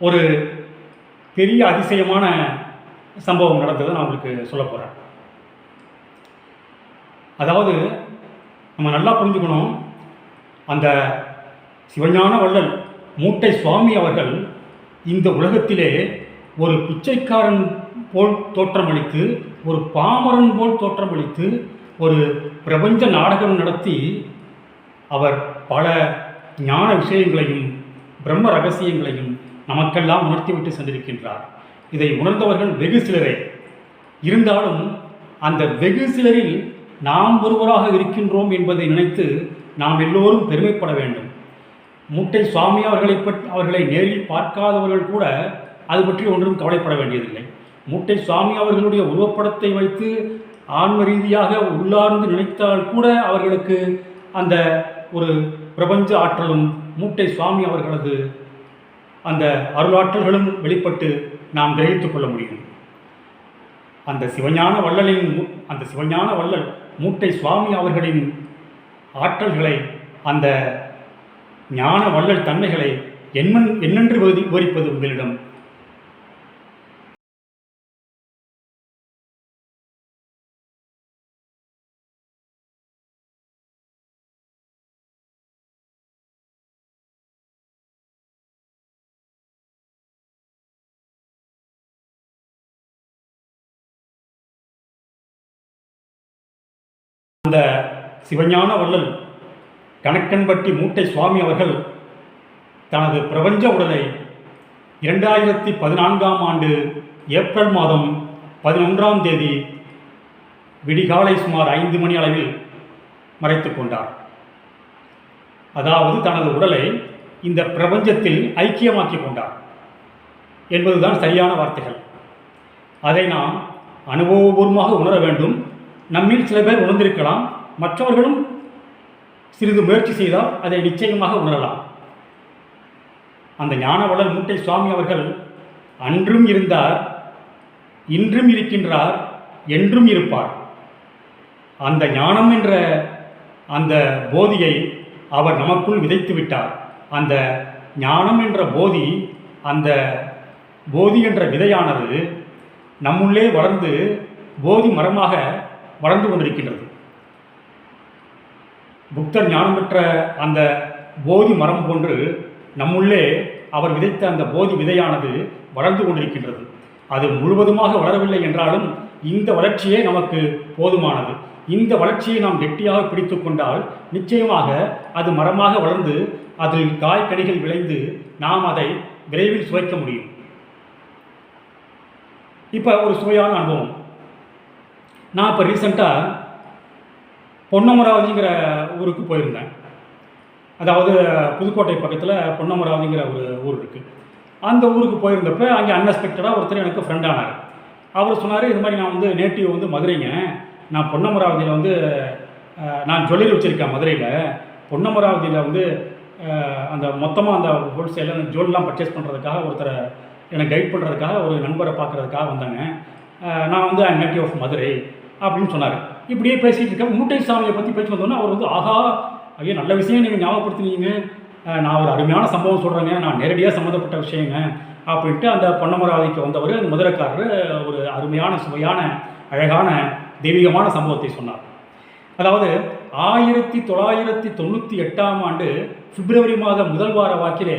ஒரு பெரிய அதிசயமான சம்பவம் நடந்ததை நான் உங்களுக்கு சொல்ல போகிறேன் அதாவது நம்ம நல்லா புரிஞ்சுக்கணும். அந்த சிவஞான வள்ளல் மூட்டை சுவாமி அவர்கள் இந்த உலகத்திலே ஒரு பிச்சைக்காரன் போல் தோற்றமளித்து ஒரு பாமரன் போல் தோற்றமளித்து ஒரு பிரபஞ்ச நாடகம் நடத்தி அவர் பல ஞான விஷயங்களையும் பிரம்ம ரகசியங்களையும் நமக்கெல்லாம் உணர்த்திவிட்டு சென்றிருக்கின்றார். இதை உணர்ந்தவர்கள் வெகு சிலரே. இருந்தாலும் அந்த வெகு சிலரில் நாம் ஒருவராக இருக்கின்றோம் என்பதை நினைத்து நாம் எல்லோரும் பெருமைப்பட வேண்டும். மூட்டை சுவாமி அவர்களை பற்றி அவர்களை நேரில் பார்க்காதவர்கள் கூட அது பற்றி ஒன்றும் கவலைப்பட வேண்டியதில்லை. மூட்டை சுவாமி அவர்களுடைய உருவப்படத்தை வைத்து ஆன்ம ரீதியாக உள்ளார்ந்து நினைத்தால் கூட அவர்களுக்கு அந்த ஒரு பிரபஞ்ச ஆற்றலும் மூட்டை சுவாமி அவர்களது அந்த அருளாற்றல்களும் வெளிப்பட்டு நாம் கிரகித்து கொள்ள முடியும். அந்த சிவஞான வள்ளலின் அந்த சிவஞான வள்ளல் மூட்டை சுவாமி அவர்களின் ஆற்றல்களை அந்த ஞான வள்ளல் தன்மைகளை என்னென்று விவரிப்பது உங்களிடம்? அந்த சிவஞான வள்ளல் கணக்கன்பட்டி மூட்டை சுவாமி அவர்கள் தனது பிரபஞ்ச உடலை இரண்டாயிரத்தி பதினான்காம் ஆண்டு ஏப்ரல் மாதம் பதினொன்றாம் தேதி விடிகாலை சுமார் ஐந்து மணி அளவில் மறைத்து கொண்டார். அதாவது தனது உடலை இந்த பிரபஞ்சத்தில் ஐக்கியமாக்கிக் கொண்டார் என்பதுதான் சரியான வார்த்தைகள். அதை நாம் அனுபவபூர்வமாக உணர வேண்டும். நம்மில் சில பேர் உணர்ந்திருக்கலாம். மற்றவர்களும் சிறிது முயற்சி செய்தால் அதை நிச்சயமாக உணரலாம். அந்த ஞானவளர் மூட்டை சுவாமி அவர்கள் அன்றும் இருந்தார் இன்றும் இருக்கின்றார் என்றும் இருப்பார். அந்த ஞானம் என்ற அந்த போதியை அவர் நமக்குள் விதைத்து விட்டார். அந்த ஞானம் என்ற போதி அந்த போதி என்ற விதையானது நம்முள்ளே வளர்ந்து போதி மரமாக வளர்ந்து கொண்டிருக்கின்றது. புக்தர் ஞானம் பெற்ற அந்த போதி மரம் போன்று நம்முள்ளே அவர் விதைத்த அந்த போதி விதையானது வளர்ந்து கொண்டிருக்கின்றது. அது முழுவதுமாக வளரவில்லை என்றாலும் இந்த வளர்ச்சியே நமக்கு போதுமானது. இந்த வளர்ச்சியை நாம் கெட்டியாக பிடித்து கொண்டால் நிச்சயமாக அது மரமாக வளர்ந்து அதில் காய் கனிகள் விளைந்து நாம் அதை விரைவில் சுவைக்க முடியும். இப்போ ஒரு சுவையான அனுபவம். நான் இப்போ ரீசெண்டாக பொன்னமராவதிங்கிற ஊருக்கு போயிருந்தேன். அதாவது புதுக்கோட்டை பக்கத்தில் பொன்னமராவதிங்கிற ஒரு ஊர் இருக்குது அந்த ஊருக்கு போயிருந்தப்ப அங்கே அன்எக்ஸ்பெக்டடாக ஒருத்தர் எனக்கு ஃப்ரெண்ட் ஆனார். அவர் சொன்னார் இது மாதிரி நான் வந்து நேட்டிவ் வந்து மதுரைங்க. நான் பொன்னமராவதியில் வந்து நான் ஜுவல்லரி வச்சுருக்கேன் மதுரையில். பொன்னமராவதியில் வந்து அந்த மொத்தமாக அந்த ஹோல்சேலில் அந்த ஜுவல்லாம் பர்ச்சேஸ் பண்ணுறதுக்காக ஒருத்தரை என்னை கைட் பண்ணுறதுக்காக ஒரு நண்பரை பார்க்குறதுக்காக வந்தாங்க. நான் வந்து ஐ நேட்டிவ் ஆஃப் மதுரை. அப்படின்னு சொன்னார். இப்படியே பேசிகிட்டு இருக்க மூட்டை சாமியை பற்றி பேச்சு வந்தோன்னா அவர் வந்து ஆஹா ஐயோ நல்ல விஷயம் நீங்கள் ஞாபகப்படுத்தினீங்க. நான் ஒரு அருமையான சம்பவம் சொல்கிறேங்க நான் நேரடியாக சம்மந்தப்பட்ட விஷயங்க. அப்படின்ட்டு அந்த பொன்னமராவதிக்கு வந்தவர் அந்த முதலக்காரர் ஒரு அருமையான சுவையான அழகான தெய்வீகமான சம்பவத்தை சொன்னார். அதாவது ஆயிரத்தி தொள்ளாயிரத்தி தொண்ணூற்றி எட்டாம் ஆண்டு பிப்ரவரி மாதம் முதல் வார வாக்கிலே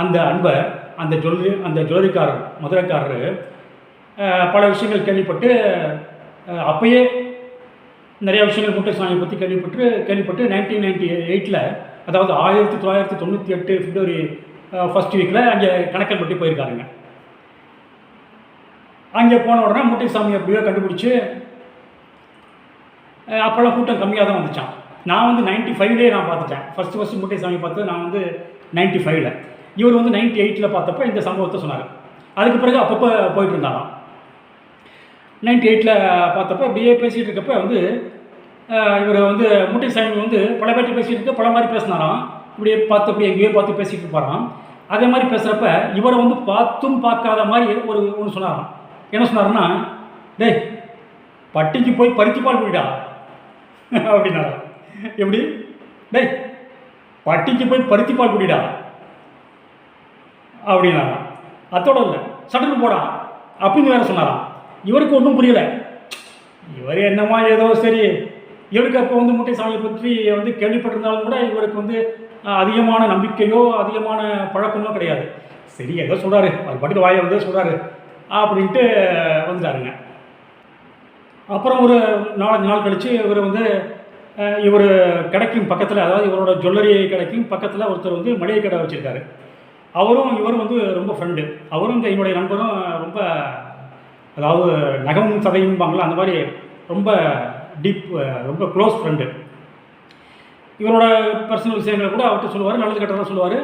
அந்த அன்பர் அந்த ஜுவல்லரி அந்த ஜுவல்லரிக்காரர் மதுரைக்காரர் பல விஷயங்கள் கேள்விப்பட்டு அப்போயே நிறைய விஷயங்கள் முட்டை சாமியை பற்றி கேள்விப்பட்டு கேள்விப்பட்டு நைன்டீன் நைன்டி எயிட்டில் அதாவது ஆயிரத்தி தொள்ளாயிரத்தி தொண்ணூற்றி எட்டு பிப்ரவரி ஃபஸ்ட் வீக்கில் அங்கே கணக்கன்பட்டி போயிருக்காருங்க. அங்கே போன உடனே முட்டை சாமி கண்டுபிடிச்சி அப்போல்லாம் கூட்டம் கம்மியாக தான் வந்துச்சான் நான் வந்து நைன்ட்டி ஃபைவ்லேயே நான் பார்த்துட்டேன். ஃபஸ்ட்டு ஃபஸ்ட்டு முட்டை சாமி பார்த்து நான் வந்து நைன்ட்டி ஃபைவ்ல இவர் வந்து நைன்ட்டி எயிட்டில் பார்த்தப்போ இந்த சம்பவத்தை சொன்னார். அதுக்கு பிறகு அப்பப்போ போயிட்டு இருந்தாராம். நைன்டி எயிட்டில் பார்த்தப்ப அப்படியே பேசிகிட்டு இருக்கப்ப வந்து இவர் வந்து முட்டை சாமி வந்து பல பேட்டி பேசிகிட்டு இருக்க பல மாதிரி பேசினாராம். இப்படியே பார்த்து அப்படியே எங்கேயோ பார்த்து பேசிகிட்டு இருப்பாராம். அதே மாதிரி பேசுகிறப்ப இவரை வந்து பார்த்தும் பார்க்காத மாதிரி ஒரு ஒன்று சொன்னாராம். என்ன சொன்னாருன்னா டேய் பட்டிக்கு போய் பருத்தி பால் குடிடா. அப்படின்னாரா எப்படி? டேய் பட்டிக்கு போய் பருத்தி பால் குடிடா. அப்படின்னாரா அத்தோட இல்லை சட்டன்னு போடா. அப்படின்னு வேறு சொன்னாராம். இவருக்கு ஒன்றும் புரியல. இவர் என்னமா ஏதோ சரி இவருக்கு அப்போ வந்து முட்டை சாமியை பற்றி வந்து கேள்விப்பட்டிருந்தாலும் கூட இவருக்கு வந்து அதிகமான நம்பிக்கையோ அதிகமான பழக்கமோ கிடையாது. சரி ஏதோ சொல்கிறாரு அவர் பாட்டுக்கு வாயை வந்து சொல்கிறாரு அப்படின்ட்டு வந்துட்டாருங்க. அப்புறம் ஒரு நாலஞ்சு நாள் கழித்து இவர் வந்து இவர் கடைக்கும் பக்கத்தில் அதாவது இவரோட ஜுவல்லரி கடைக்கும் பக்கத்தில் ஒருத்தர் வந்து மளிகை கடை வச்சுருக்காரு. அவரும் இவரும் வந்து ரொம்ப ஃப்ரெண்டு அவரும் இந்த என்னுடைய நண்பரும் ரொம்ப அதாவது நகமும் சதையும்பாங்களா அந்த மாதிரி ரொம்ப டீப் ரொம்ப க்ளோஸ் ஃப்ரெண்டு இவரோட பர்சனல் விஷயங்களை கூட அவர்கிட்ட சொல்லுவார் நல்லது கெட்டதாக சொல்லுவார்.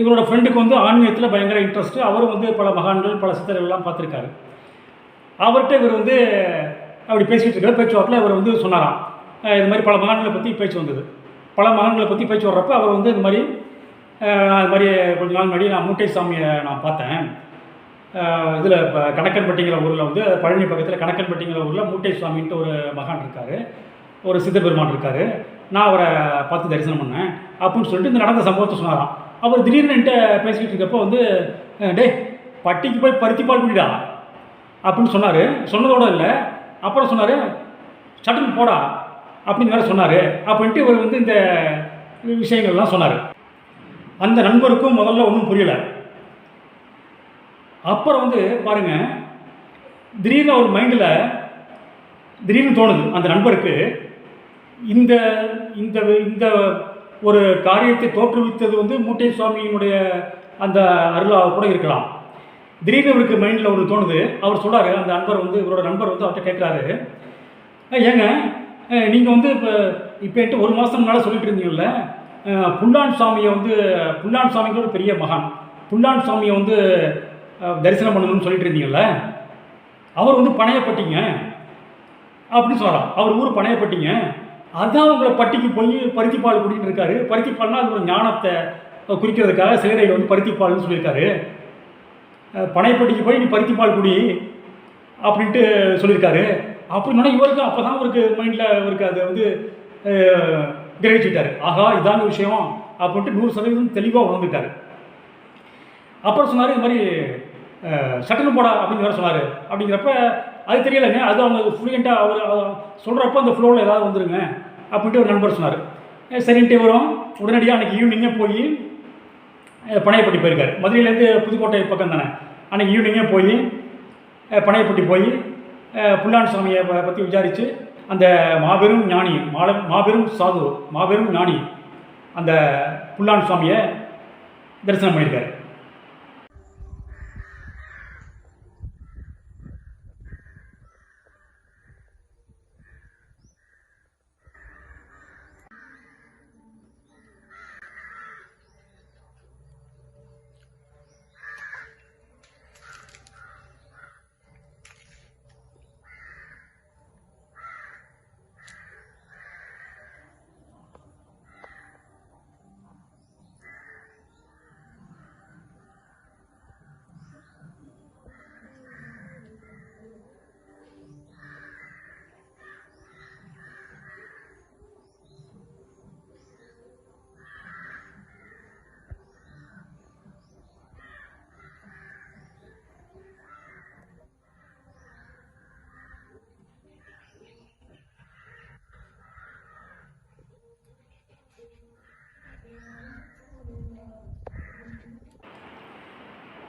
இவரோட ஃப்ரெண்டுக்கு வந்து ஆன்மீகத்தில் பயங்கர இன்ட்ரெஸ்ட்டு அவரும் வந்து பல மகான்கள் பல சித்தர்கள்லாம் பார்த்துருக்காரு. அவர்கிட்ட இவர் வந்து அப்படி பேசிகிட்டு இருக்கிற பேச்சுவார்த்தையில் இவர் வந்து சொன்னாராம். இது மாதிரி பல மகான்களை பற்றி பேச்சு வந்தது. பல மகான்களை பற்றி பேச்சு வர்றப்ப அவர் வந்து இது மாதிரி அது நான் இது மாதிரி கொஞ்ச நாள் முன்னாடி நான் மூட்டை சாமியை நான் பார்த்தேன். இதில் இப்போ கணக்கன்பட்டிங்கிற ஊரில் வந்து பழனி பக்கத்தில் கணக்கன்பட்டிங்கிற ஊரில் மூட்டை சுவாமின்ட்டு ஒரு மகான் இருக்கார். ஒரு சித்த பெருமான் இருக்கார். நான் அவரை பார்த்து தரிசனம் பண்ணேன். அப்படின்னு சொல்லிட்டு இந்த நடந்த சம்பவத்தை சொன்னாராம். அவர் திடீர்னு என்கிட்ட பேசிக்கிட்டு இருக்கப்போ வந்து டே டேய் பட்டிக்கு போய் பருத்தி பால் குடிடா. அப்படின்னு சொன்னார். சொன்னதோடு இல்லை. அப்புறம் சொன்னார் சட்டன் போடா. அப்படின்னு வேறு சொன்னார். அப்படின்ட்டு இவர் வந்து இந்த விஷயங்கள்லாம் சொன்னார். அந்த நண்பருக்கும் முதல்ல ஒன்றும் புரியலை. அப்புறம் வந்து பாருங்க திடீர்னு அவர் மைண்டில் திடீர்னு தோணுது அந்த நண்பருக்கு இந்த இந்த இந்த ஒரு காரியத்தை தோற்றுவித்தது வந்து மூட்டை சுவாமியினுடைய அந்த அருளாக கூட இருக்கலாம். திடீர்னு இவருக்கு மைண்டில் ஒரு தோணுது அவர் சொல்கிறார் அந்த நண்பர் வந்து இவரோட நண்பர் வந்து அவர்கிட்ட கேட்குறாரு ஏங்க நீங்கள் வந்து இப்போ இப்போ என்கிட்ட ஒரு மாதம் முன்னால் சொல்லிட்டு இருந்தீங்கல்ல புல்லான் சாமியை வந்து புல்லான் சாமிங்கிற ஒரு பெரிய மகான். புல்லான் சாமியை வந்து தரிசனம் பண்ணணும்னு சொல்லிட்டு இருந்தீங்கல்ல? அவர் வந்து பணையப்பட்டிங்க அப்படின்னு சொல்கிறார் அவர் ஊர் பணையப்பட்டிங்க. அதுதான் உங்களை பட்டிக்கு போய் பருத்திப்பால் குடின்னு இருக்காரு. பருத்திப்பால்னால் அது ஒரு ஞானத்தை குறிக்கிறதுக்காக சிலரையில் வந்து பருத்திப்பால்னு சொல்லியிருக்காரு. பனைப்பட்டிக்கு போய் நீ பருத்திப்பால் குடி அப்படின்ட்டு சொல்லியிருக்காரு. அப்படின்னா இவருக்கு அப்போ தான் அவருக்கு மைண்டில் அவருக்கு அதை வந்து கிரகிச்சுட்டார். ஆகா ஆஹா இதாங்க விஷயம் அப்படின்ட்டு நூறு சதவீதம் தெளிவாக உணர்ந்துட்டார். அப்புறம் சொன்னார் இது மாதிரி சட்டனம் போடா அப்படின்னு வேறு சொன்னார். அப்படிங்கிறப்ப அது தெரியலைங்க. அது அவங்க ஃப்ளூயண்ட்டாக அவர் சொல்கிறப்ப அந்த ஃப்ளோவில் ஏதாவது வந்துருங்க அப்படின்ட்டு ஒரு நண்பர் சொன்னார். சரின்ட்டு வரும் உடனடியாக அன்றைக்கி ஈவினிங்கே போய் பனையப்பட்டி போயிருக்காரு. மதுரையிலேருந்து புதுக்கோட்டை பக்கம் தானே. அன்றைக்கி ஈவினிங்கே போய் பனையப்பட்டி போய் புல்லான் சாமியை பற்றி விசாரித்து அந்த மாபெரும் ஞானி மால மாபெரும் சாது மாபெரும் ஞானி அந்த புல்லான் சுவாமியை தரிசனம் பண்ணியிருக்காரு.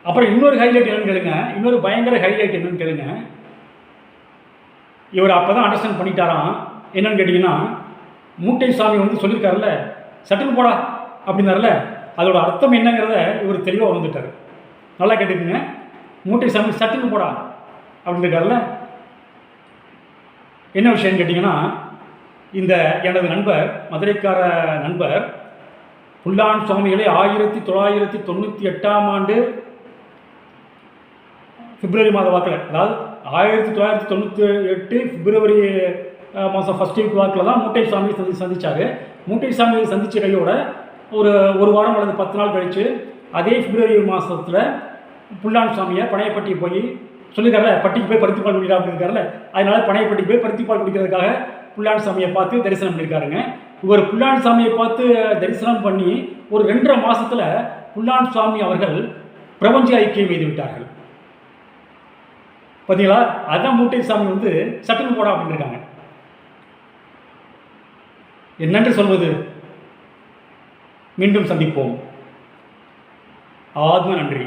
அப்புறம் இன்னொரு ஹைலைட் என்னன்னு கேளுங்க. இன்னொரு பயங்கர ஹைலைட் என்னன்னு கேளுங்க. இவர் அப்போ தான் அண்டர்ஸ்டாண்ட் பண்ணிட்டாராம். என்னன்னு கேட்டிங்கன்னா மூட்டை சாமி வந்து சொல்லியிருக்காருல்ல சட்டுக்கு போடா அப்படின்னாருல அதோட அர்த்தம் என்னங்கிறத இவர் தெளிவாக வந்துட்டார் நல்லா கேட்டுக்குங்க. மூட்டை சாமி சட்டுன்னு போடா அப்படின்னு இருக்காருல்ல என்ன விஷயம்னு கேட்டிங்கன்னா இந்த எனது நண்பர் மதுரைக்கார நண்பர் புல்லான் சுவாமிகளை ஆயிரத்தி தொள்ளாயிரத்தி தொண்ணூற்றி எட்டாம் ஆண்டு பிப்ரவரி மாத வாக்கில் அதாவது ஆயிரத்தி தொள்ளாயிரத்தி தொண்ணூற்றி எட்டு பிப்ரவரி மாதம் ஃபஸ்ட் வீக் வாக்கில் தான் மூட்டை சாமியை சந்தி சந்தித்தார் மூட்டை சாமியை சந்தித்த கையோட ஒரு ஒரு வாரம் அல்லது பத்து நாள் கழித்து அதே பிப்ரவரி மாதத்தில் புல்லான் சாமியை பனையப்பட்டி போய் சொல்லியிருக்காருல பட்டிக்கு போய் பருத்திப்பால் குடிக்கிறா அப்படிங்கிறாருல அதனால பனையப்பட்டிக்கு போய் பருத்திப்பால் குடிக்கிறதுக்காக புல்லான் சாமியை பார்த்து தரிசனம் பண்ணியிருக்காருங்க இவர் புல்லான் சாமியை பார்த்து தரிசனம் பண்ணி ஒரு ரெண்டரை மாதத்தில் புல்லான் சுவாமி அவர்கள் பிரபஞ்ச ஐக்கியம் எய்து விட்டார்கள். பார்த்தீங்களா அதான் மூட்டை சாமி வந்து சட்டுன்னு போடா அப்படின்னு இருக்காங்க. என்னென்று சொல்வது. மீண்டும் சந்திப்போம். ஆத்ம நன்றி.